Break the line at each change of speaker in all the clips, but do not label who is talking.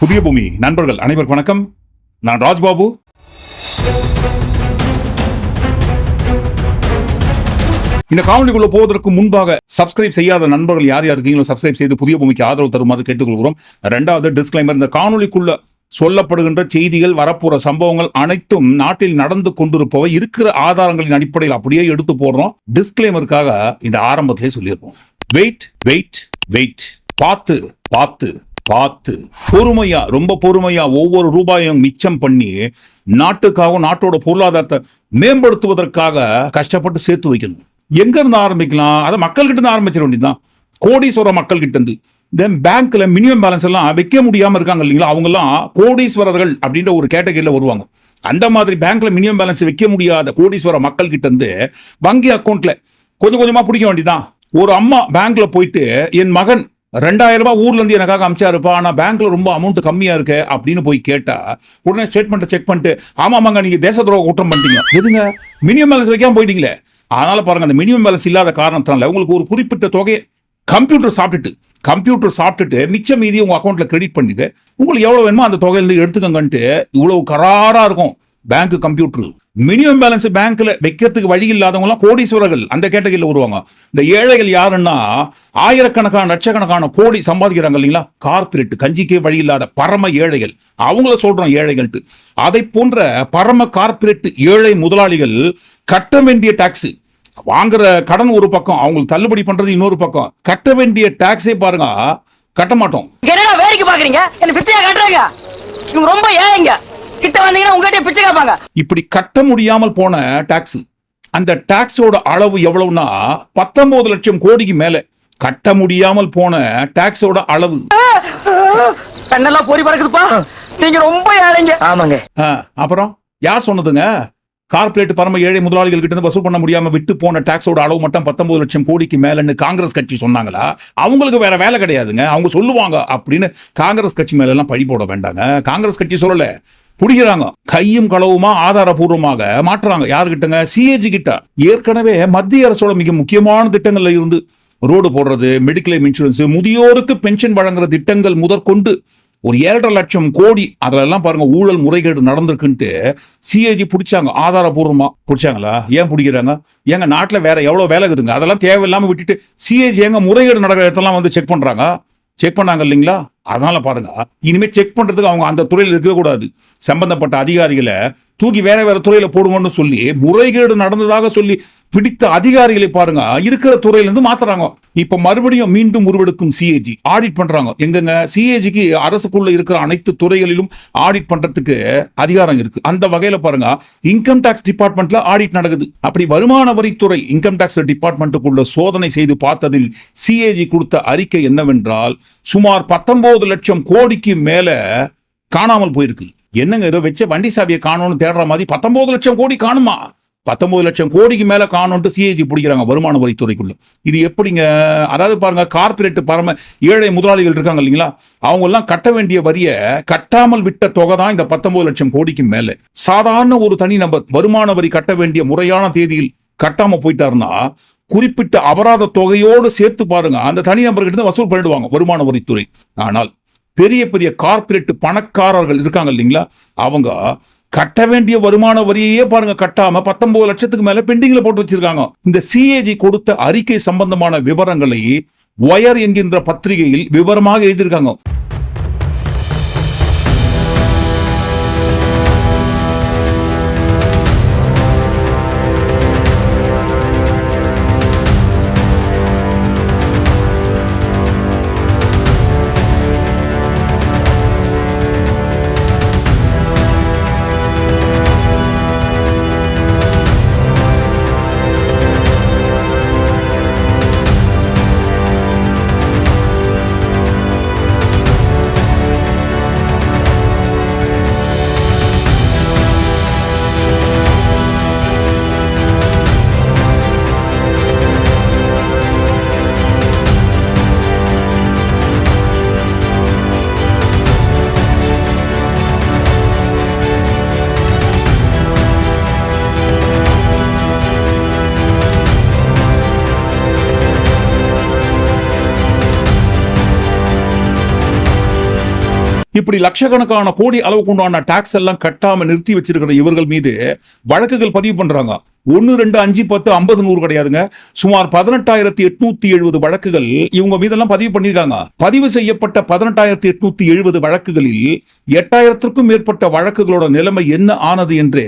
புதிய பூமி. நண்பர்கள் அனைவருக்கும் வணக்கம். நான் ராஜ்பாபு. இந்த காணொலிக்குள்ள போவதற்கு முன்பாக சப்ஸ்கிரைப் செய்யாத நண்பர்கள் யார் யார் இருக்கீங்களோ சப்ஸ்கிரைப் செய்து புதிய பூமிக்கு ஆதரவு தருமாறு கேட்டுக்கொள்கிறோம். ரெண்டாவது டிஸ்கிளைமர் இந்த காணொலிக்குள்ள சொல்லப்படுகின்ற செய்திகள் வரப்போற சம்பவங்கள் அனைத்தும் நாட்டில் நடந்து கொண்டிருப்பவை இருக்கிற ஆதாரங்களின் அடிப்படையில் அப்படியே எடுத்து போடுறோம். டிஸ்கிளைமருக்காக இந்த ஆரம்பத்திலே சொல்லியிருக்கோம் வெயிட் வெயிட் வெயிட் பார்த்து பார்த்து. பார்த்து பொறுமையா ரொம்ப பொறுமையா ஒவ்வொரு ரூபாயும் மிச்சம் பண்ணி நாட்டுக்காகவும் நாட்டோட பொருளாதாரத்தை மேம்படுத்துவதற்காக கஷ்டப்பட்டு சேர்த்து வைக்கணும். எங்க இருந்து ஆரம்பிக்கலாம்? அதை மக்கள்கிட்ட இருந்து ஆரம்பிச்சிட வேண்டியதுதான். கோடீஸ்வர மக்கள் கிட்ட இருந்து தென் பேங்க்ல மினிமம் பேலன்ஸ் எல்லாம் வைக்க முடியாம இருக்காங்க இல்லைங்களா? அவங்க எல்லாம் கோடீஸ்வரர்கள் அப்படின்ற ஒரு கேட்டகரியில வருவாங்க. அந்த மாதிரி பேங்க்ல மினிமம் பேலன்ஸ் வைக்க முடியாத கோடீஸ்வர மக்கள் கிட்ட இருந்து வங்கி அக்கௌண்ட்ல கொஞ்சம் கொஞ்சமா பிடிக்க வேண்டியதுதான். ஒரு அம்மா பேங்க்ல போயிட்டு என் மகன் ரெண்டாயிரம் ரூபாய் ஊர்ல இருந்து எனக்காக அமிச்சாருப்பா ஆனா பேங்க்ல ரொம்ப அமௌண்ட் கம்மியா இருக்கு அப்படின்னு போய் கேட்டா உடனே ஸ்டேட்மெண்ட்டை செக் பண்ணிட்டு ஆமாமாங்க நீங்க தேச துரோக குற்றம் பண்ணிட்டீங்க. எதுங்க? மினிமம் பேலன்ஸ் வைக்காம போயிட்டீங்களே? அதனால பாருங்க அந்த மினிமம் பேலன்ஸ் இல்லாத காரணத்தினால உங்களுக்கு ஒரு குறிப்பிட்ட தொகையை கம்ப்யூட்டர் சாப்பிட்டுட்டு கம்ப்யூட்டர் சாப்பிட்டுட்டு மிச்சம் மீதி உங்க அக்கௌண்ட்ல கிரெடிட் பண்ணிக்க உங்களுக்கு எவ்வளவு வேணுமோ அந்த தொகையிலிருந்து எடுத்துக்கங்கன்ட்டு இவ்வளவு கராரா இருக்கும். பேங்க் கம்ப்யூட்டர் மினிமம் பேலன்ஸ் பேங்க்ல வைக்கிறதுக்கு வழி இல்லாதவங்க எல்லாம் கோடீஸ்வரர்கள் அந்த கேட்டகரியில் வருவாங்க. இந்த ஏழைகள் யாருன்னா ஆயிரக்கணக்கான லட்சக்கணக்கான கோடி சம்பாதிக்கிறாங்க இல்லைங்களா? கார்பரேட் கஞ்சிக்கே வழி இல்லாத பரம ஏழைகள். அவங்கள சொல்றோம் ஏழைகள்ட்டு அதை போன்ற பரம கார்பரேட் ஏழை முதலாளிகள் கட்ட வேண்டிய டாக்ஸ் வாங்குற கடன் ஒரு பக்கம் அவங்களுக்கு தள்ளுபடி பண்றது இன்னொரு பக்கம். கட்ட வேண்டிய டாக்ஸே பாருங்க கட்ட மாட்டோம்.
என்னடா வேடிக்கை பாக்குறீங்க என்ன பிச்சையா காட்டுறாங்க? இவங்க ரொம்ப ஏழைங்க. கிட்ட வந்தீங்கன்னா உங்ககிட்ட பிச்சை கேட்பாங்க.
இப்படி கட்ட முடியாமல் போன டாக்ஸ் அந்த டாக்ஸோட அளவு எவ்வளவுனா பத்தொன்பது லட்சம் கோடிக்கு மேல. கட்ட முடியாமல் போன டாக்ஸோட அளவு.
கண்ணெல்லாம் பொறி பறக்குதுப்பா. நீங்க ரொம்ப ஏழைங்க. ஆமாங்க.
அப்புறம் யார் சொன்னதுங்க? கார்ப்பரேட் பரம ஏழை முதலாளிகள் கிட்ட இருந்து வசூல் பண்ண முடியாம விட்டு போன டாக்ஸோட அளவு மட்டும் பத்தொன்பது லட்சம் கோடிக்கு மேலன்னு காங்கிரஸ் கட்சி சொன்னாங்களா? அவங்களுக்கு வேற வேலை கிடையாதுங்க. அவங்க சொல்லுவாங்க அப்படின்னு காங்கிரஸ் கட்சி மேல எல்லாம் பழி போட வேண்டாங்க. காங்கிரஸ் கட்சி சொல்லல. புடிக்கிறாங்க. கையும் களவுமா ஆதாரபூர்வமாக மாற்றுறாங்க. யாருக்கிட்டங்க சிஏஜி கிட்ட. ஏற்கனவே மத்திய அரசோட மிக முக்கியமான திட்டங்கள்ல இருந்து ரோடு போடுறது மெடிக்ளைம் இன்சூரன்ஸ் முதியோருக்கு பென்ஷன் வழங்குற திட்டங்கள் முதற்கொண்டு ஒரு ஏழரை லட்சம் கோடி அதிலெல்லாம் பாருங்க ஊழல் முறைகேடு நடந்திருக்குன்ட்டு சிஏஜி பிடிச்சாங்க. ஆதாரபூர்வமா பிடிச்சாங்களா? ஏன் பிடிக்கிறாங்க? ஏங்க நாட்டில் வேற எவ்வளோ வேலை இருக்குதுங்க? அதெல்லாம் தேவையில்லாமல் விட்டுட்டு சிஏஜி எங்க முறைகேடு நடக்கிற இடத்தெல்லாம் வந்து செக் பண்றாங்க? செக் பண்ணாங்க இல்லைங்களா? அதனால பாருங்க. இனிமேல் செக் பண்றதுக்கு அவங்க அந்த துறையில் இருக்கவே கூடாது. சம்பந்தப்பட்ட அதிகாரிகளை தூக்கி வேற வேற துறையில் போடுவோம்னு சொல்லி முறைகேடு நடந்ததாக சொல்லி பிடித்த அதிகாரிகளை பாருங்க. இருக்கிற துறையிலிருந்து மாத்துறாங்க. இப்ப மறுபடியும் மீண்டும் உருவெடுக்கும் சிஏஜி ஆடிட் பண்றாங்க. எங்கங்க? சிஏஜிக்கு அரசுக்குள்ள இருக்கிற அனைத்து துறைகளிலும் ஆடிட் பண்றதுக்கு அதிகாரம் இருக்கு. அந்த வகையில பாருங்க. இன்கம் டாக்ஸ் டிபார்ட்மெண்ட்ல ஆடிட் நடக்குது. அப்படி வருமான வரித்துறை இன்கம் டாக்ஸ் டிபார்ட்மெண்ட்டுக்குள்ள சோதனை செய்து பார்த்ததில் சிஏஜி கொடுத்த அறிக்கை என்னவென்றால் சுமார் பத்தொன்பது லட்சம் கோடிக்கு மேல காணாமல் போயிருக்கு. என்னங்க ஏதோ வச்ச வண்டி சாவியை காணோம்னு தேடுற மாதிரி பத்தொன்பது லட்சம் கோடி காணுமா? பத்தொன்பது லட்சம் கோடிக்கு மேலே காணும்ட்டு சிஏஜி பிடிக்கிறாங்க வருமான வரித்துறைக்குள்ள. இது எப்படிங்க? அதாவது பாருங்க கார்பரேட் பரம ஏழை முதலாளிகள் இருக்காங்க இல்லைங்களா? அவங்க எல்லாம் கட்ட வேண்டிய வரியை கட்டாமல் விட்ட தொகை தான் இந்த பத்தொன்பது லட்சம் கோடிக்கு மேலே. சாதாரண ஒரு தனி நபர் வருமான வரி கட்ட வேண்டிய முறையான தேதியில் கட்டாமல் போயிட்டாருன்னா குறிப்பிட்ட அபராத தொகையோடு சேர்த்து பாருங்க அந்த தனி நபர்கிட்ட இருந்து வசூல் பண்ணிடுவாங்க வருமான வரித்துறை. ஆனால் பெரிய பெரிய கார்பரேட் பணக்காரர்கள் இருக்காங்க இல்லைங்களா? அவங்க கட்ட வேண்டிய வருமான வரியையே பாருங்க கட்டாம பத்தொன்பது லட்சத்துக்கு மேல பெண்டிங்ல போட்டு வச்சிருக்காங்க. இந்த சிஏஜி கொடுத்த அறிக்கை சம்பந்தமான விவரங்களை ஒயர் என்கின்ற பத்திரிகையில் விவரமாக எழுதியிருக்காங்க. இப்படி லட்சக்கணக்கான கோடி அளவுக்கு உண்டான டாக்ஸ் எல்லாம் கட்டாம நிறுத்தி வச்சிருக்கிற இவர்கள் மீது வழக்குகள் பதிவு பண்றாங்க. ஒன்று ரெண்டு அஞ்சு பத்து ஐம்பது நூறு கிடையாதுங்க. சுமார் பதினெட்டாயிரத்தி எட்நூத்தி எழுபது வழக்குகள் இவங்க மீதெல்லாம் பதிவு பண்ணியிருக்காங்க. பதிவு செய்யப்பட்ட பதினெட்டாயிரத்தி எட்நூத்தி எழுபது வழக்குகளில் எட்டாயிரத்திற்கும் மேற்பட்ட வழக்குகளோட நிலைமை என்ன ஆனது என்று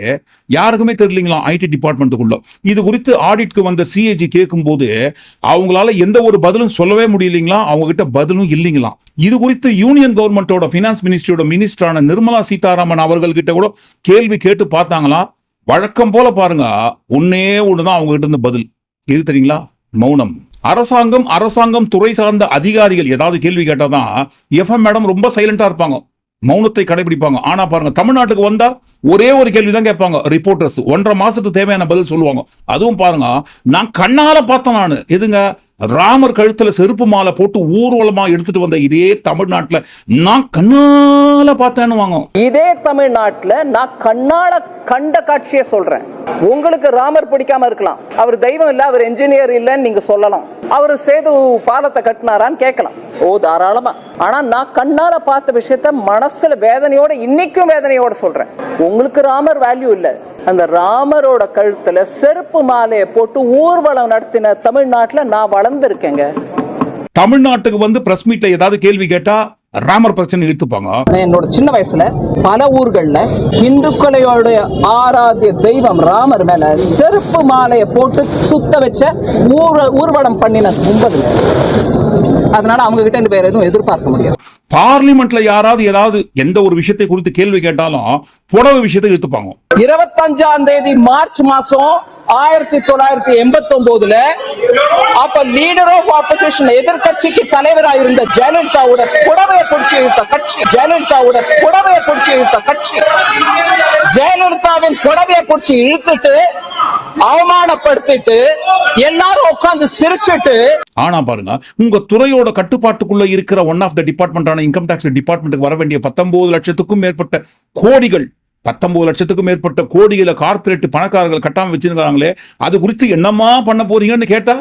யாருக்குமே தெரியலீங்களா? ஐடி டிபார்ட்மெண்ட்டுக்குள்ள. இது குறித்து ஆடிட்க்கு வந்த சிஏஜி கேட்கும்போது அவங்களால எந்த ஒரு பதிலும் சொல்லவே முடியலீங்களா? அவங்க கிட்ட பதிலும் இல்லைங்களாம் இது குறித்து யூனியன் கவர்மெண்டோட பினான்ஸ் மினிஸ்ட்ரியோட மினிஸ்டரான நிர்மலா சீதாராமன் அவர்கள் கிட்ட கூட கேள்வி கேட்டு பார்த்தாங்களா? வழக்கம் போல பாருங்க ஒன்னே ஒண்ணுதான் அவங்க கிட்ட இருந்து பதில். எது தெரியுங்களா? மௌனம். அரசாங்கம் அரசாங்கம் துறை சார்ந்த அதிகாரிகள் ஏதாவது கேள்வி கேட்டாதான் எஃப்எம் மேடம் ரொம்ப சைலண்டா இருப்பாங்க. மௌனத்தை கடைபிடிப்பாங்க. ஆனா பாருங்க தமிழ்நாட்டுக்கு வந்தா ஒரே ஒரு கேள்வி தான் கேட்பாங்க. ரிப்போர்ட்டர்ஸ் ஒன்றரை மாசத்துக்கு தேவையான பதில் சொல்லுவாங்க. அதுவும் பாருங்க நான் கண்ணால பார்த்தேன் நான். எதுங்க? ராமர் கழுத்துல செருப்பு மாலை போட்டு ஊர்வலமா எடுத்துட்டு வந்த இதே தமிழ்நாட்டுல நான் கண்ணால பார்த்தேன்னு வாங்க.
இதே தமிழ்நாட்டுல நான் கண்ணால கண்ட காட்சியை சொல்றேன். உங்களுக்கு ராமர் பிடிக்காம இருக்கலாம். அவர் தெய்வம் இல்ல அவர் என்ஜினியர் இல்லைன்னு நீங்க சொல்லலாம். அவர் சேது பாலத்தை கட்டினாரான்னு கேட்கலாம். ஓ தாராளமா. ஆனா நான் கண்ணால பார்த்த விஷயத்த மனசுல வேதனையோட இன்னைக்கும் வேதனையோட சொல்றேன். உங்களுக்கு ராமர் வேல்யூ இல்ல. அந்த ராமரோட கழுத்துல செருப்பு மாலையை போட்டு ஊர்வலம் நடத்தின தமிழ்நாட்டுல நான் வளர்ந்துருக்கேங்க.
தமிழ்நாட்டுக்கு வந்து பிரஸ் மீட்ல ஏதாவது கேள்வி கேட்டா ராமர் பிரச்சனை எடுத்துப்பாங்க
என்னோட சின்ன வயசுல பல ஊர்கள்ல இந்துக்களோட ஆராத்திய தெய்வம் ராமர் மேல செருப்பு மாலையை போட்டு சுத்த வச்ச ஊர ஊர்வலம் பண்ணின கும்பல் அதனால அவங்க கிட்ட இருந்து வேற எதுவும் எதிர்பார்க்க முடியாது.
பார்லிமெண்ட்ல யாராவது ஏதாவது எந்த ஒரு விஷயத்தை குறித்து கேள்வி கேட்டாலும் புடவை விஷயத்தை எடுத்துப்பாங்க
இருபத்தஞ்சாம் தேதி மார்ச் மாசம் ஆயிரத்தி தொள்ளாயிரத்தி எண்பத்தி ஒன்பதுல அப்ப லீடர் ஆஃப் ஆப்போசிஷன் எதிர்கட்சிக்கு தலைவரா இருந்த ஜெயலலிதாவோட புடவையை பிடிச்சி இழுத்த கட்சி. ஜெயலலிதாவோட புடவையை பிடிச்சி இழுத்த கட்சி. ஜெயலலிதாவின் புடவையை பிடிச்சி இழுத்துட்டு அவமானப்படுத்திட்டு எல்லாரும் உட்கார்ந்து சிரிச்சிட்டு
ஆனா பாருங்க உங்க துறையோட கட்டுப்பாட்டுக்குள்ள இருக்கிற ஒன் ஆஃப் த டிபார்ட்மெண்டான இன்கம் டேக்ஸ் டிபார்ட்மெண்ட்டுக்கு வர வேண்டிய பத்தொன்பது லட்சத்துக்கும் மேற்பட்ட கோடிகள் பத்தொன்பது லட்சத்துக்கும் மேற்பட்ட கோடிகளை கார்பரேட் பணக்காரர்கள் கட்டாமல் வச்சிருக்காங்களே அது குறித்து என்னம்மா பண்ண போறீங்கன்னு கேட்டா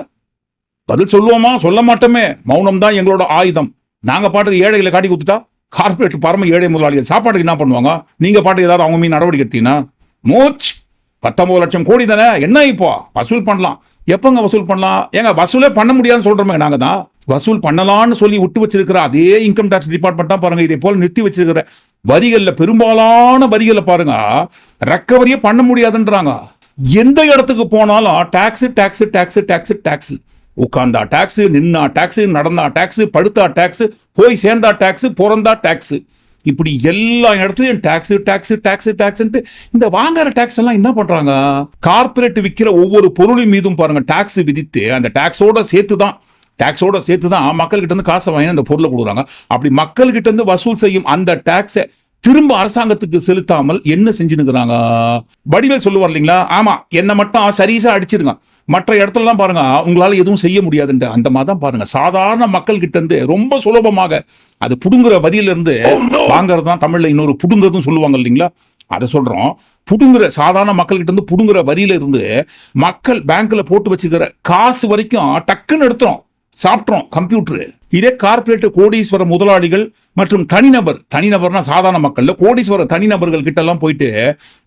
பதில் சொல்லுவோமா? சொல்ல மாட்டோமே. மௌனம் தான் எங்களோட ஆயுதம். நாங்கள் பாட்டுக்கு ஏழைகளை காட்டி கொடுத்துட்டா கார்பரேட் பரம ஏழை முதலாளிகள் சாப்பாட்டுக்கு என்ன பண்ணுவாங்க? நீங்கள் பாட்டுக்கு ஏதாவது அவங்க மீன் நடவடிக்கை எடுத்தீங்கன்னா மூச்! பத்தொம்பது லட்சம் கோடி தானே? என்ன இப்போ? வசூல் பண்ணலாம். எப்போங்க வசூல் பண்ணலாம்? ஏங்க வசூலே பண்ண முடியாதுன்னு சொல்கிறோமே நாங்கள் தான். வசூல் பண்ணலாம்னு சொல்லி விட்டு வச்சிருக்கிற அதே இன்கம் டேக்ஸ் டிபார்ட்மெண்ட் தான் பாருங்க இதே போல நிறுத்தி வச்சிருக்கிற வரிகளில் பெரும்பாலான வரிகளை பாருங்க ரெக்கவரியே பண்ண முடியாதுன்றாங்க. எந்த இடத்துக்கு போனாலும் tax tax tax tax tax உட்கார்ந்தா டாக்ஸு நின்னா டாக்ஸு நடந்தா டாக்ஸு படுத்தா டாக்ஸு போய் சேர்ந்தா டாக்ஸு பிறந்தா டாக்ஸு இப்படி எல்லா இடத்துலையும் டாக்ஸு டாக்ஸு டாக்ஸு டாக்ஸ்ன்ட்டு இந்த வாங்குற டாக்ஸ் எல்லாம் என்ன பண்ணுறாங்க கார்பரேட் விற்கிற ஒவ்வொரு பொருளின் மீதும் பாருங்கள் டாக்ஸ் விதித்து அந்த டாக்ஸோட சேர்த்து தான் டாக்ஸோட சேர்த்து தான் மக்கள்கிட்ட இருந்து காசை வாங்கி அந்த பொருளை கொடுக்குறாங்க. அப்படி மக்கள்கிட்ட இருந்து வசூல் செய்யும் அந்த டாக்ஸை திரும்ப அரசாங்கத்துக்கு செலுத்தாமல் என்ன செஞ்சுனுக்குறாங்க வடிவேல் சொல்லுவார் இல்லைங்களா? ஆமா என்ன மட்டும் சரீசா அடிச்சிருங்க மற்ற இடத்துலலாம் பாருங்க உங்களால எதுவும் செய்ய முடியாதுன்ட்டு. அந்த மாதிரி தான் பாருங்க. சாதாரண மக்கள் கிட்ட இருந்து ரொம்ப சுலபமாக அது புடுங்குற வரியில இருந்து வாங்குறது தான் தமிழ்ல இன்னொரு புடுங்குறதும் சொல்லுவாங்க இல்லைங்களா? அதை சொல்றோம். புடுங்குற சாதாரண மக்கள் கிட்ட இருந்து புடுங்குற வரியில இருந்து மக்கள் பேங்க்ல போட்டு வச்சுக்கிற காசு வரைக்கும் டக்குன்னு எடுத்துரும். சாப்பிட்றோம் கம்ப்யூட்டரு இதே கார்பரேட் கோடீஸ்வர முதலாளிகள் மற்றும் தனிநபர் தனிநபர்னா சாதாரண மக்கள்ல கோடீஸ்வர தனிநபர்கள் கிட்ட எல்லாம் போயிட்டு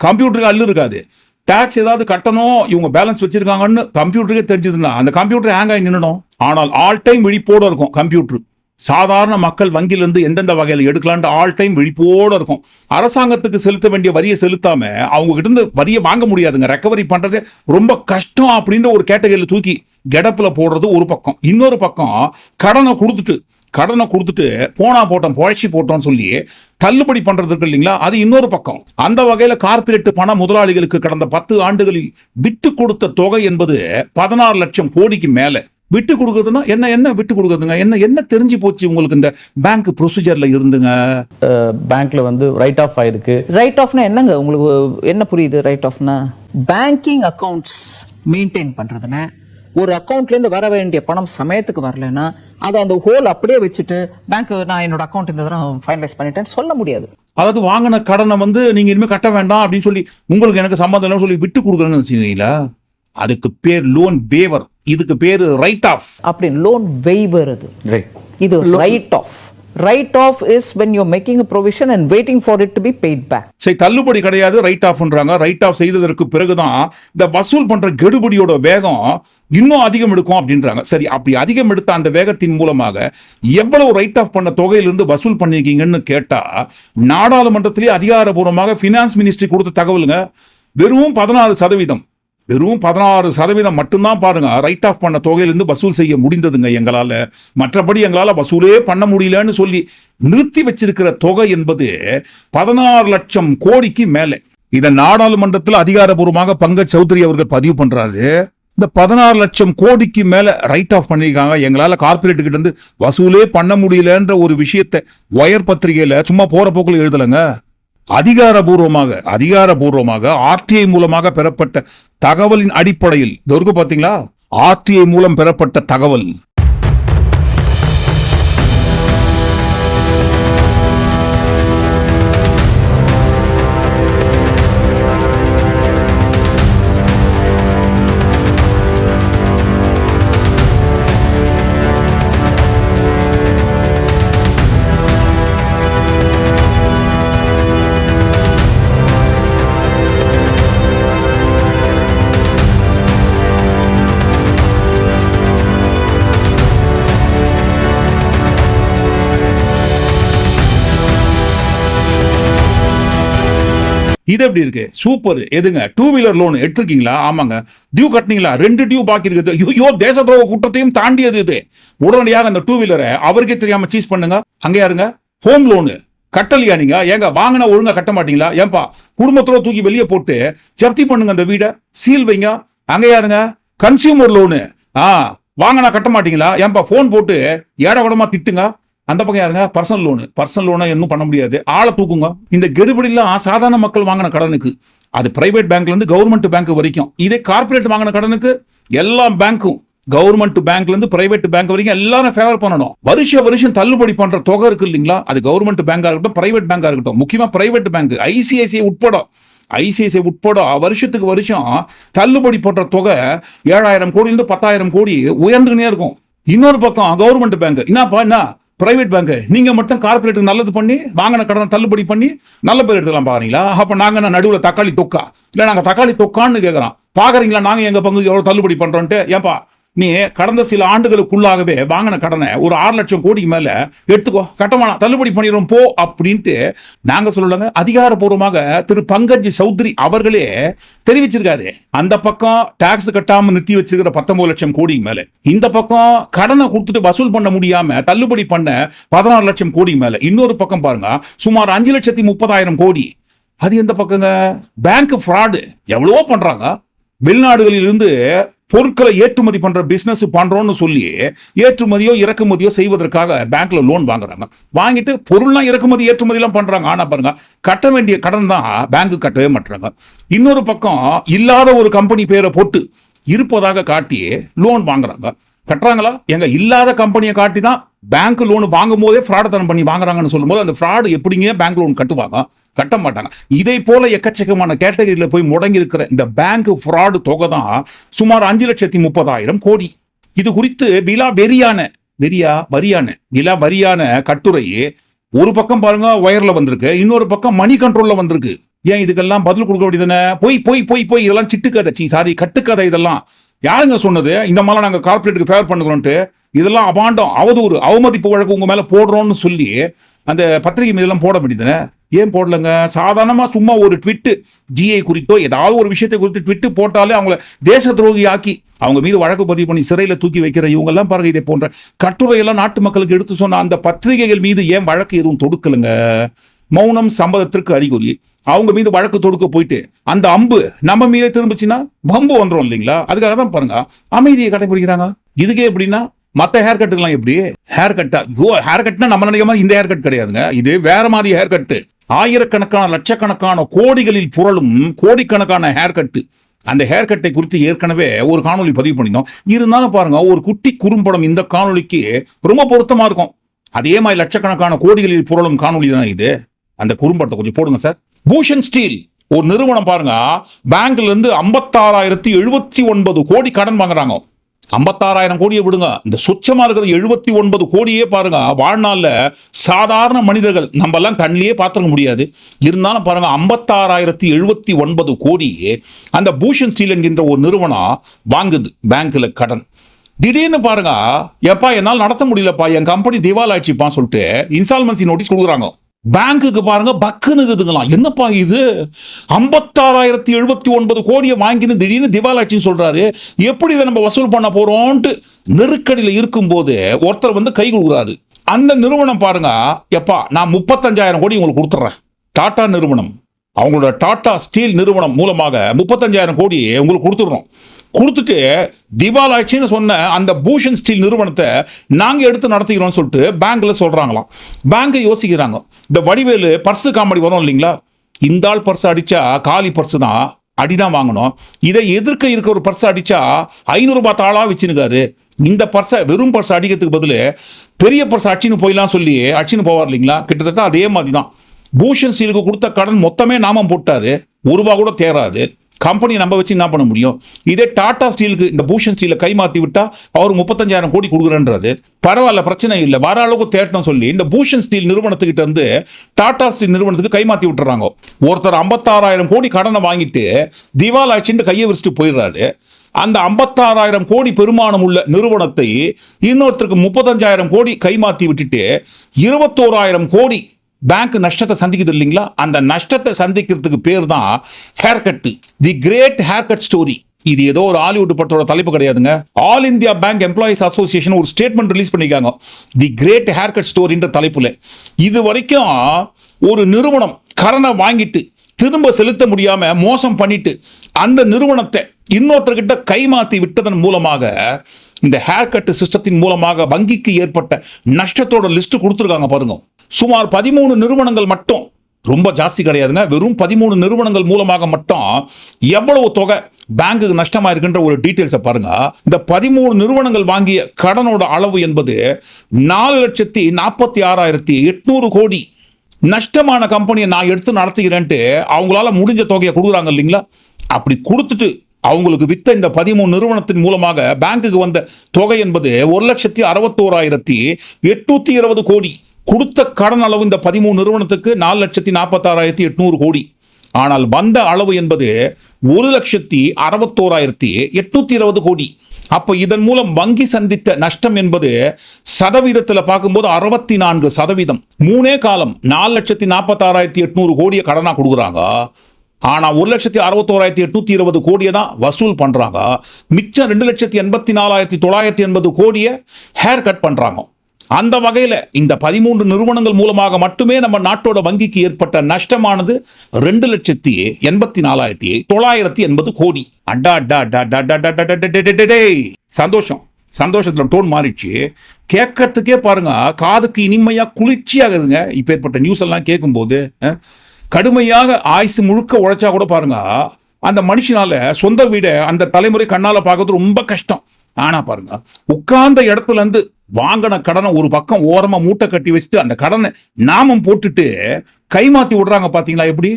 கம்ப்யூட்டருக்கு அல்லு இருக்காது. டாக்ஸ் ஏதாவது கட்டணும் இவங்க பேலன்ஸ் வச்சிருக்காங்கன்னு கம்ப்யூட்டருக்கே தெரிஞ்சதுன்னா அந்த கம்ப்யூட்டர் ஹேங் ஆகி நின்னுடும். ஆனால் ஆல் டைம் விழிப்போட இருக்கும் கம்ப்யூட்டர் சாதாரண மக்கள் வங்கியிலிருந்து எந்தெந்த வகையில் எடுக்கலான்ட்டு ஆல் டைம் விழிப்போடு இருக்கும். அரசாங்கத்துக்கு செலுத்த வேண்டிய வரியை செலுத்தாம அவங்க கிட்ட இருந்து வரியை வாங்க முடியாதுங்க. ரெக்கவரி பண்றதே ரொம்ப கஷ்டம் அப்படின்ற ஒரு கேட்டகரியில் தூக்கி கெடப்பில் போடுறது ஒரு பக்கம். இன்னொரு பக்கம் கடனை கொடுத்துட்டு கடனை கொடுத்துட்டு போனா போட்டோம் புழைச்சி போட்டோம்னு சொல்லி தள்ளுபடி பண்றது இருக்கு இல்லைங்களா? அது இன்னொரு பக்கம். அந்த வகையில் கார்ப்பரேட் பண முதலாளிகளுக்கு கடந்த பத்து ஆண்டுகளில் விட்டு கொடுத்த தொகை என்பது பதினாறு லட்சம் கோடிக்கு மேலே. விட்டு கொடுக்குறதுன்னா என்ன என்ன விட்டு கொடுக்குறதுங்க? என்ன என்ன தெரிஞ்சு போச்சு உங்களுக்கு இந்த பேங்க் ப்ரொசீஜர்ல இருந்துங்க?
பேங்க்ல வந்து ரைட் ஆஃப் ஆயிருக்கு.
ரைட் ஆஃப்னா என்னங்க? உங்களுக்கு என்ன புரியுது ரைட் ஆஃப்னா பேங்கிங் அக்கவுண்ட்ஸ் மெயின்டைன் பண்றதுன்னா ஒரு அக்கவுண்ட்ல இருந்து வர வேண்டிய பணம் சமயத்துக்கு வரலைன்னா அதை அந்த ஹோல் அப்படியே வச்சுட்டு பேங்க் நான் என்னோட அக்கவுண்ட் இந்த தடவை ஃபைனலைஸ் பண்ணிட்டேன்னு சொல்ல முடியாது.
அதாவது வாங்கின கடனை வந்து நீங்க இனிமே கட்ட வேண்டாம் அப்படின்னு சொல்லி உங்களுக்கு எனக்கு சம்மந்தம் இல்லைன்னு சொல்லி விட்டு கொடுக்குறேன்னு வச்சுக்கீங்களா? அதுக்கு பேர் லோன் வேவர் இதுக்கு பேரு ரைட் ஆஃப்
அப்படி லோன் வெய்வர் அது.
ரைட்
இது write off
Write off is when you're making a provision and waiting for it to be paid back.
சரி தள்ளுபடி கிடையாது ரைட் ஆஃப்ன்றாங்க ரைட் ஆஃப் செய்ததற்கு பிறகுதான் இந்த வசூல் பண்ற கெடுபடியோட வேகம் இன்னும் அதிகம் எடுக்கும் அப்படின்றாங்க. சரி அப்படி அதிகம் எடுத்த அந்த வேகத்தின் மூலமாக எவ்வளவு ரைட் ஆஃப் பண்ண தொகையிலிருந்து வசூல் பண்ணிருக்கீங்கன்னு கேட்டா நாடாளுமன்றத்திலே அதிகாரபூர்வமாக பினான்ஸ் மினிஸ்ட்ரி கொடுத்த தகவலுங்க வெறும் பதினாறு சதவீதம். வெறும் பதினாறு சதவீதம் மட்டும்தான் பாருங்க. ரைட் ஆஃப் பண்ண தொகையிலிருந்து வசூல் செய்ய முடிந்ததுங்க எங்களால். மற்றபடி எங்களால் வசூலே பண்ண முடியலன்னு சொல்லி நிறுத்தி வச்சிருக்கிற தொகை என்பது பதினாறு லட்சம் கோடிக்கு மேலே. இதை நாடாளுமன்றத்தில் அதிகாரப்பூர்வமாக பங்கஜ் சௌத்ரி அவர்கள் பதிவு பண்றாரு. இந்த பதினாறு லட்சம் கோடிக்கு மேல ரைட் ஆஃப் பண்ணியிருக்காங்க. எங்களால் கார்பரேட்டு கிட்ட இருந்து வசூலே பண்ண முடியலன்ற ஒரு விஷயத்தை ஒயர் பத்திரிகையில சும்மா போற போக்கில் எழுதலைங்க. அதிகாரபூர்வமாக அதிகாரபூர்வமாக ஆர்டிஐ மூலமாக பெறப்பட்ட தகவலின் அடிப்படையில் இது இருக்கு பாத்தீங்களா? ஆர்டிஐ மூலம் பெறப்பட்ட தகவல். இது எப்படி இருக்கு? சூப்பர் எதுங்க? டூ வீலர் லோன் எடுத்திருக்கீங்களா? ஆமாங்க. டியூ கட்டினீங்களா? ரெண்டு டியூ பாக்கி இருக்குது. ஐயோ தேச துரோக குற்றத்தையும் தாண்டியது இது. உடனடியாக அந்த டூ வீலரை அவருக்கே தெரியாம சீஸ் பண்ணுங்க. அங்கே யாருங்க? ஹோம் லோனு கட்டலையா நீங்க? ஏங்க வாங்கினா ஒழுங்கா கட்ட மாட்டீங்களா? ஏன்பா குடும்பத்தோட தூக்கி வெளியே போட்டு ஜப்தி பண்ணுங்க அந்த வீடை. சீல் வைங்க. அங்க யாருங்க? கன்சியூமர் லோனு ஆ வாங்கினா கட்ட மாட்டீங்களா? ஏன்பா ஃபோன் போட்டு ஏடகுடமா திட்டுங்க. அந்த பக்கம் யாருங்க? பர்சனல் லோனு பர்சனல் லோனை இன்னும் பண்ண முடியாது. ஆளை தூக்குங்க. இந்த கெடுபடிலாம் சாதாரண மக்கள் வாங்கின கடனுக்கு. அது பிரைவேட் பேங்க்லேருந்து கவர்மெண்ட் பேங்க் வரைக்கும். இதே கார்ப்பரேட் வாங்கின கடனுக்கு எல்லா பேங்க்கும் கவர்மெண்ட் பேங்க்ல இருந்து பிரைவேட் பேங்க் வரைக்கும் எல்லாரும் ஃபேவர் பண்ணணும். வருஷ வருஷம் தள்ளுபடி பண்ற தொகை இருக்கு இல்லைங்களா? அது கவர்மெண்ட் பேங்கா இருக்கட்டும் பிரைவேட் பேங்கா இருக்கட்டும். முக்கியமா பிரைவேட் பேங்க் ஐசிஐசிஐ உட்பட. ஐசிஐசிஐ உட்பட வருஷத்துக்கு வருஷம் தள்ளுபடி பண்ற தொகை ஏழாயிரம் கோடியிலிருந்து பத்தாயிரம் கோடி உயர்ந்துகினே இருக்கும். இன்னொரு பக்கம் கவர்மெண்ட் பேங்க் என்னப்பா என்ன? பிரைவேட் பேங்க் நீங்க மட்டும் கார்பரேட்டுக்கு நல்லது பண்ணி வாங்கின கடனை தள்ளுபடி பண்ணி நல்ல பேர் எடுத்துக்கலாம் பார்க்குறீங்களா அப்ப நாங்கள் என்ன நடுவுல தக்காளி தொக்கா? இல்ல நாங்க தக்காளி தொக்கான்னு கேட்குறோம் பார்க்குறீங்களா நாங்க எங்க பங்கு எவ்வளவு தள்ளுபடி பண்ணுறோன்ட்டு ஏன்பா நீ கடந்த சில ஆண்டுகளுக்குள்ளாகவே வாங்கின கடனை ஒரு ஆறு லட்சம் கோடிக்கு மேல எடுத்துக்கோ கட்டமான தள்ளுபடி பண்ணிடுறோம் போ அப்படின்ட்டு நாங்க சொல்லலங்க. அதிகாரப்பூர்வமாக திரு பங்கஜ் சௌத்ரி அவர்களே தெரிவிச்சிருக்காரு. அந்த பக்கம் டாக்ஸ் கட்டாம நிறுத்தி வச்சிருக்கிற பத்தொன்பது லட்சம் கோடிக்கு மேல. இந்த பக்கம் கடனை கொடுத்துட்டு வசூல் பண்ண முடியாம தள்ளுபடி பண்ண பதினாறு லட்சம் கோடிக்கு மேல. இன்னொரு பக்கம் பாருங்க சுமார் அஞ்சு லட்சத்தி முப்பதாயிரம் கோடி. அது எந்த பக்கங்க? பேங்க் ஃப்ராடு எவ்வளவோ பண்றாங்க. வெளிநாடுகளிலிருந்து பொருட்களை ஏற்றுமதி பண்ற பிசினஸ் பண்றோம்னு சொல்லி ஏற்றுமதியோ இறக்குமதியோ செய்வதற்காக பேங்க்ல லோன் வாங்குறாங்க. வாங்கிட்டு பொருள்லாம் இறக்குமதி ஏற்றுமதி எல்லாம் பண்றாங்க. ஆனா பாருங்க கட்ட வேண்டிய கடன் தான் பேங்க்கு கட்டவே மாட்டாங்க இன்னொரு பக்கம் இல்லாத ஒரு கம்பெனி பேரை போட்டு இருப்பதாக காட்டி லோன் வாங்குறாங்க. கட்டுறாங்களா? எங்க இல்லாத கம்பெனியை காட்டி தான் பேங்க் லோன் வாங்கும் போதே ஃப்ராடுத்தனம் பண்ணி வாங்குறாங்கன்னு சொல்லும்போது அந்த ஃப்ராடு எப்படிங்க பேங்க் லோன் கட்டுவாங்க? கட்ட மாட்டாங்க இதை போல எக்கச்சக்கமான கேட்டகரியில் போய் முடங்கி இருக்கிற இந்த பேங்க் ஃப்ராடு தொகை தான் சுமார் அஞ்சு லட்சத்தி முப்பதாயிரம் கோடி. இது குறித்து விலா வெறியான வெறியா வரியான விலா வரியான கட்டுரையே ஒரு பக்கம் பாருங்க ஒயர்ல வந்திருக்கு இன்னொரு பக்கம் மணி கண்ட்ரோல்ல வந்திருக்கு. ஏன் இதுக்கெல்லாம் பதில் கொடுக்க வேண்டியதுன்னு போய் போய் போய் போய் இதெல்லாம் சிட்டுக்கதை சி சாரி கட்டுக்கதை இதெல்லாம். யாருங்க சொன்னது? இந்த மாதிரிலாம் நாங்கள் கார்பரேட்டுக்கு ஃபேவர் பண்ணுகிறோன்ட்டு. இதெல்லாம் அபாண்டம் அவதூறு அவமதிப்பு வழக்கு உங்கள் மேலே போடுறோம்னு சொல்லி அந்த பத்திரிகை மீதெல்லாம் போட வேண்டியதுன்னு ஏன் போடலங்க? சாதாரணமாக சும்மா ஒரு ட்விட்டு ஜிஐ குறித்தோ ஏதாவது ஒரு விஷயத்தை குறித்து ட்விட்டு போட்டாலே அவங்கள தேச துரோகி ஆக்கி அவங்க மீது வழக்கு பதிவு பண்ணி சிறையில் தூக்கி வைக்கிற இவங்கெல்லாம் பாருங்க இதை போன்ற கட்டுரையெல்லாம் நாட்டு மக்களுக்கு எடுத்து சொன்ன அந்த பத்திரிகைகள் மீது ஏன் வழக்கு எதுவும் தொடுக்கலுங்க? மௌனம் சம்மதத்திற்கு அறிகுறி. அவங்க மீது வழக்கு தொடுக்க போயிட்டு அந்த அம்பு நம்ம மீதே திரும்பிச்சுன்னா பம்பு வந்துடும் இல்லைங்களா? அதுக்காக தான் பாருங்க அமைதியை கடைபிடிக்கிறாங்க இதுக்கே எப்படின்னா மற்ற ஹேர் கட்டுக்கெல்லாம் எப்படி? ஹேர் கட்டா ஐயோ ஹேர் கட்னா நம்ம நினைக்கிற மாதிரி இந்த ஹேர் கட் கிடையாதுங்க. இது வேற மாதிரி ஹேர் கட்டு ஆயிரக்கணக்கான லட்சக்கணக்கான கோடிகளில் புரளும் கோடிக்கணக்கான ஹேர் கட்டு அந்த ஹேர் கட்டை குறித்து ஏற்கனவே ஒரு காணொலி பதிவு பண்ணியிருந்தோம். இருந்தாலும் பாருங்க ஒரு குட்டி குறும்படம் இந்த காணொலிக்கு ரொம்ப பொருத்தமா இருக்கும். அதே மாதிரி லட்சக்கணக்கான கோடிகளில் புரளும் காணொலி தான் இது? அந்த குறும்படத்தை கொஞ்சம் போடுங்க சார். பூஷன் ஸ்டீல் ஒரு நிறுவனம் பாருங்க. பேங்க்ல இருந்து ஐம்பத்தாறாயிரத்தி எழுபத்தி ஒன்பது கோடி கடன் வாங்குறாங்க. ஐம்பத்தாறாயிரம் கோடியை விடுங்க. இந்த சுச்சமாக இருக்கிற எழுபத்தி ஒன்பது கோடியே பாருங்க. வாழ்நாளில் சாதாரண மனிதர்கள் நம்மெல்லாம் கண்ணிலேயே பார்த்துக்க முடியாது. இருந்தாலும் பாருங்க ஐம்பத்தாறாயிரத்தி எழுபத்தி ஒன்பது கோடி அந்த பூஷன் ஸ்டீல் என்கின்ற ஒரு நிறுவனம் வாங்குது பேங்க்ல கடன். திடீர்னு பாருங்க எப்பா என்னால் நடத்த முடியலப்பா என் கம்பெனி திவால் ஆயிடுச்சுப்பான்னு சொல்லிட்டு இன்ஸ்டால்மென்சி நோட்டீஸ் கொடுக்குறாங்க. பேங்க்குக்கு பாருங்க பக்குனுக்குதுங்களாம் என்னப்பா இது? ஐம்பத்தாறாயிரத்தி எழுபத்தி ஒன்பது கோடியை வாங்கினு திடீர்னு திவாலாட்சின்னு சொல்றாரு. எப்படி இதை நம்ம வசூல் பண்ண போறோம்ட்டு நெருக்கடியில் இருக்கும்போது ஒருத்தர் வந்து கை கொடுக்குறாரு. அந்த நிறுவனம் பாருங்க எப்பா நான் முப்பத்தஞ்சாயிரம் கோடி உங்களுக்கு கொடுத்துட்றேன். டாடா நிறுவனம். அவங்களோட டாடா ஸ்டீல் நிறுவனம் மூலமாக முப்பத்தஞ்சாயிரம் கோடி உங்களுக்கு கொடுத்துடுறோம். கொடுத்துட்டு திவாலாட்சின்னு சொன்ன அந்த பூஷன் ஸ்டீல் நிறுவனத்தை நாங்கள் எடுத்து நடத்திக்கிறோம்னு சொல்லிட்டு பேங்க்கில் சொல்கிறாங்களாம் பேங்க்கை யோசிக்கிறாங்க. இந்த வடிவேலு பர்ஸு காமெடி வரும் இல்லைங்களா? இந்த ஆள் பர்ஸ் அடித்தா காலி பர்ஸு தான் அடி தான் வாங்கணும். இதை எதிர்க்க இருக்க ஒரு பர்ஸ் அடித்தா ஐநூறுரூபா தாளாக வச்சுனுக்காரு இந்த பர்ஸை வெறும் பர்ஸ் அடிக்கிறதுக்கு பதில் பெரிய பர்ஸ் அடிச்சுன்னு போயிடலாம் சொல்லி அடிச்சுன்னு போவார் இல்லைங்களா? கிட்டத்தட்ட அதே மாதிரி தான் பூஷன் ஸ்டீலுக்கு கொடுத்த கடன் மொத்தமே நாமம் போட்டாரு. ஒரு ரூபா கூட தேராது. கம்பெனி நம்ம வச்சு என்ன பண்ண முடியும்? இதே டாடா ஸ்டீலுக்கு இந்த பூஷன் ஸ்டீலை கை மாற்றி விட்டா அவர் முப்பத்தஞ்சாயிரம் கோடி கொடுக்குறன்றது பரவாயில்ல பிரச்சனை இல்லை. வர அளவுக்கு தேட்டணும் சொல்லி இந்த பூஷன் ஸ்டீல் நிறுவனத்துக்கிட்ட இருந்து டாடா ஸ்டீல் நிறுவனத்துக்கு கை மாற்றி விட்டுறாங்க. ஒருத்தர் ஐம்பத்தாறாயிரம் கோடி கடனை வாங்கிட்டு திவால் ஆச்சுன்னு கையை விரிச்சிட்டு போயிடுறாரு. அந்த ஐம்பத்தாறாயிரம் கோடி பெருமானம் உள்ள நிறுவனத்தை இன்னொருத்தருக்கு முப்பத்தஞ்சாயிரம் கோடி கைமாற்றி விட்டுட்டு இருபத்தோராயிரம் கோடி பேங்க் நஷ்டத்தை சந்திக்குது இல்லைங்களா? அந்த நஷ்டத்தை சந்திக்கிறதுக்கு பேர் தான் haircut the great haircut story இது ஏதோ ஒரு ஹாலிவுட் படத்தோட தலைப்பு கிடையாதுங்க. All India bank employees association ஒரு ஸ்டேட்மெண்ட் ரிலீஸ் பண்ணிருக்காங்க தி கிரேட் ஹேர் கட் ஸ்டோரின்ற தலைப்புல. இது வரைக்கும் ஒரு நிறுவனம் கடனை வாங்கிட்டு திரும்ப செலுத்த முடியாம மோசம் பண்ணிட்டு அந்த நிறுவனத்தை இன்னொருத்தர்கிட்ட கைமாத்தி விட்டதன் மூலமாக இந்த ஹேர் கட் சிஸ்டத்தின் மூலமாக வங்கிக்கு ஏற்பட்ட நஷ்டத்தோட லிஸ்ட் கொடுத்துருக்காங்க பாருங்க. சுமார் பதிமூணு நிறுவனங்கள் மட்டும். ரொம்ப ஜாஸ்தி கிடையாதுங்க. வெறும் பதிமூணு நிறுவனங்கள் மூலமாக மட்டும் எவ்வளவு தொகை பேங்குக்கு நஷ்டமா இருக்கின்ற ஒரு டீட்டெயில்ஸை பாருங்க. இந்த பதிமூணு நிறுவனங்கள் வாங்கிய கடனோட அளவு என்பது நாலு லட்சத்தி நாற்பத்தி ஆறாயிரத்தி எட்நூறு கோடி. நஷ்டமான கம்பெனியை நான் எடுத்து நடத்துகிறேன்ட்டு அவங்களால முடிஞ்ச தொகையை கொடுக்குறாங்க இல்லைங்களா? அப்படி கொடுத்துட்டு அவங்களுக்கு வித்த இந்த பதிமூணு நிறுவனத்தின் மூலமாக பேங்குக்கு வந்த தொகை என்பது ஒரு லட்சத்தி அறுபத்தோராயிரத்தி எட்நூத்தி இருபது கோடி. கொடுத்த கடன் அளவு இந்த பதிமூணு நிறுவனத்துக்கு நாலு லட்சத்தி நாற்பத்தாறாயிரத்தி எட்நூறு கோடி. ஆனால் வந்த அளவு என்பது ஒரு லட்சத்தி அறுபத்தோராயிரத்தி எட்நூத்தி இருபது கோடி. அப்போ இதன் மூலம் வங்கி சந்தித்த நஷ்டம் என்பது சதவீதத்தில் பார்க்கும்போது அறுபத்தி நான்கு சதவீதம். மூணே காலம் நாலு லட்சத்தி நாற்பத்தாறாயிரத்தி எட்நூறு கோடியை கடனாக கொடுக்குறாங்க. ஆனால் ஒரு லட்சத்தி அறுபத்தோராயிரத்தி எட்நூற்றி இருபது கோடியை தான் வசூல் பண்ணுறாங்க மிச்சம் ரெண்டு லட்சத்தி எண்பத்தி நாலாயிரத்தி தொள்ளாயிரத்தி எண்பது கோடியை ஹேர் கட் பண்ணுறாங்க அந்த வகையில் இந்த பதிமூன்று நிறுவனங்கள் மூலமாக மட்டுமே நம்ம நாட்டோட வங்கிக்கு ஏற்பட்ட நஷ்டமானது ரெண்டு லட்சத்தி எண்பத்தி நாலாயிரத்தி தொள்ளாயிரத்தி எண்பது கோடி. அடா அடா அடா சந்தோஷம். சந்தோஷத்தில் டோன் மாறிடுச்சு. கேட்கறதுக்கே பாருங்க காதுக்கு இனிமையாக குளிர்ச்சியாகுதுங்க இப்போ ஏற்பட்ட நியூஸ் எல்லாம் கேட்கும்போது கடுமையாக ஆயுசு முழுக்க உழைச்சா கூட பாருங்க அந்த மனுஷனால சொந்த வீடை அந்த தலைமுறை கண்ணால் பார்க்கறது ரொம்ப கஷ்டம். ஆனா பாருங்க உட்கார்ந்த இடத்துல இருந்து வாங்கின கடனை ஒரு பக்கம் ஓரமா மூட்டை கட்டி வச்சுட்டு அந்த கடனை நாமம் போட்டுட்டு கைமாத்தி விடுறாங்க பாத்தீங்களா எப்படி?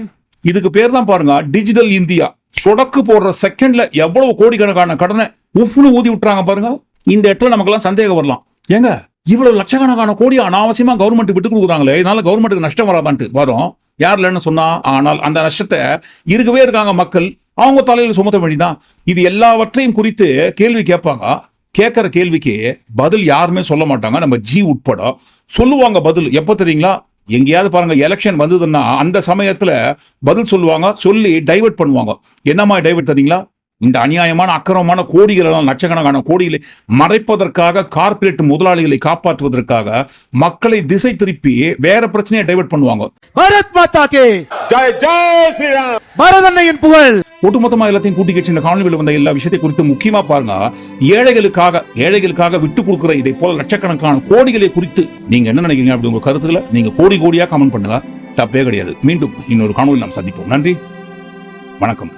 இதுக்கு பேர் தான் பாருங்க டிஜிட்டல் இந்தியா சொடக்கு போடுற செகண்ட்ல எவ்வளவு கோடிக்கணக்கான கடனை உஃப்னு ஊதி விட்டுறாங்க பாருங்க. இந்த இடத்துல நமக்கெல்லாம் சந்தேகம் வரலாம். ஏங்க இவ்வளவு லட்சக்கணக்கான கோடி அனாவசியமா கவர்மெண்ட் விட்டு கொடுக்குறாங்களே இதனால கவர்மெண்ட்டுக்கு நஷ்டம் வராதான்ட்டு வரும். யார் இல்லைன்னு சொன்னா ஆனால் அந்த நஷ்டத்தை இருக்கவே இருக்காங்க மக்கள். அவங்க தலையில் சுமத்த வேண்டிதான். இது எல்லாவற்றையும் குறித்து கேள்வி கேட்பாங்க. கேட்கிற கேள்விக்கு பதில் யாருமே சொல்ல மாட்டாங்க. நம்ம ஜி உட்பட சொல்லுவாங்க பதில். எப்போ தெரியுங்களா? எங்கேயாவது பாருங்க எலெக்ஷன் வந்ததுன்னா அந்த சமயத்தில் பதில் சொல்லுவாங்க சொல்லி டைவர்ட் பண்ணுவாங்க. என்னம்மா டைவெர்ட் தெரியுங்களா? இந்த அநியாயமான அக்கிரமமான கோடிகள் எல்லாம் லட்சக்கணக்கான கோடிகளை மறைப்பதற்காக கார்ப்பரேட் முதலாளிகளை காப்பாற்றுவதற்காக மக்களை திசை திருப்பி வேற பிரச்சனையை டைவர்ட் பண்ணுவாங்க.
பாரத் மாதா கே!
ஜெய் ஜெய் ஸ்ரீராம்!
பாரத் அன்னையின் புகழ்!
ஒட்டுமொத்தமா எல்லாத்தையும் கூட்டி கட்சி இந்த காணொலியில் வந்த எல்லா விஷயத்தை குறித்து முக்கியமா பாருங்க. ஏழைகளுக்காக ஏழைகளுக்காக விட்டு கொடுக்கிற இதை போல லட்சக்கணக்கான கோடிகளை குறித்து நீங்க என்ன நினைக்கிறீங்க அப்படி உங்க கருத்துக்களை நீங்க கோடி கோடியா கமெண்ட் பண்ணுங்க. தப்பே கிடையாது. மீண்டும் இன்னொரு காணொலி நாம் சந்திப்போம். நன்றி. வணக்கம்.